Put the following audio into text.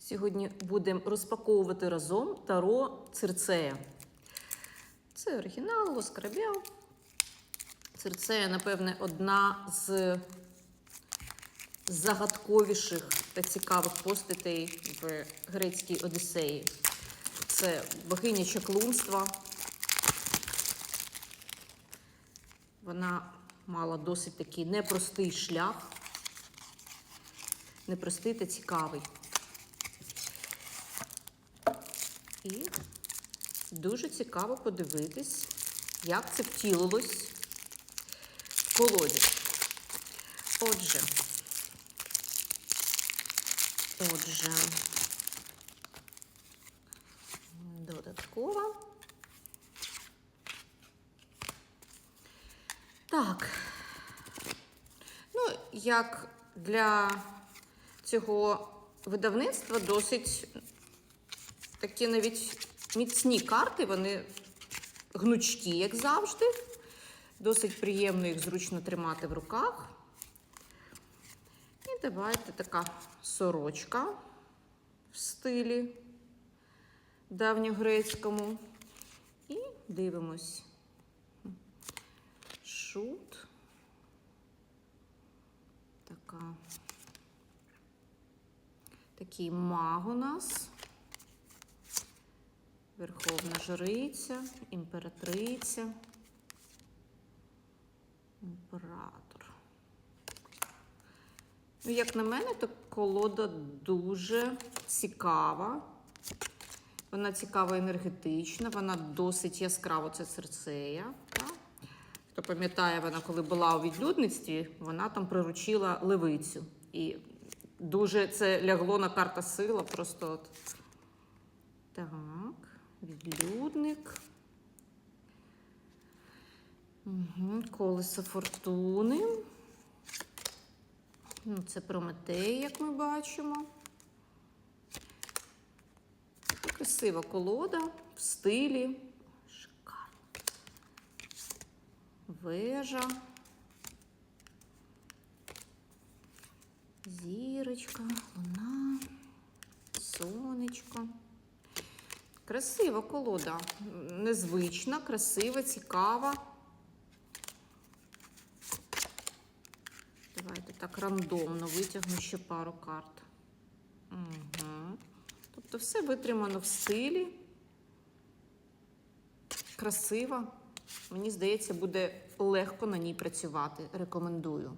Сьогодні будемо розпаковувати разом Таро Цирцея. Це оригінал, Лоскарабіал. Цирцея, напевне, одна з загадковіших та цікавих постатей в грецькій Одіссеї. Це богиня чаклунства. Вона мала досить такий непростий шлях, непростий та цікавий. І дуже цікаво подивитись, як це втілилось в колоді. Отже, отже, додатково. Так. Ну, як для цього видавництва досить такі навіть міцні карти, вони гнучкі, як завжди. Досить приємно їх зручно тримати в руках. І давайте така сорочка в стилі давньогрецькому. І дивимось. Шут. Така. Такий маг у нас. Верховна жриця, імператриця, імператор. Ну, як на мене, то колода дуже цікава. Вона цікава енергетична, вона досить яскрава, це серцея. Хто пам'ятає, вона, коли була у відлюдництві, вона там приручила левицю. І дуже це лягло на карта сила. Просто от. Так, відлюдник. Угу, Колесо фортуни. Ну, Це Прометей, як ми бачимо. Красива колода в стилі. Шикарно. Вежа. Зірочка, луна, сонечко. Красива колода. Незвична, красива, цікава. Давайте так рандомно витягну ще пару карт. Угу. Тобто все витримано в стилі. Красиво. Мені здається, буде легко на ній працювати. Рекомендую.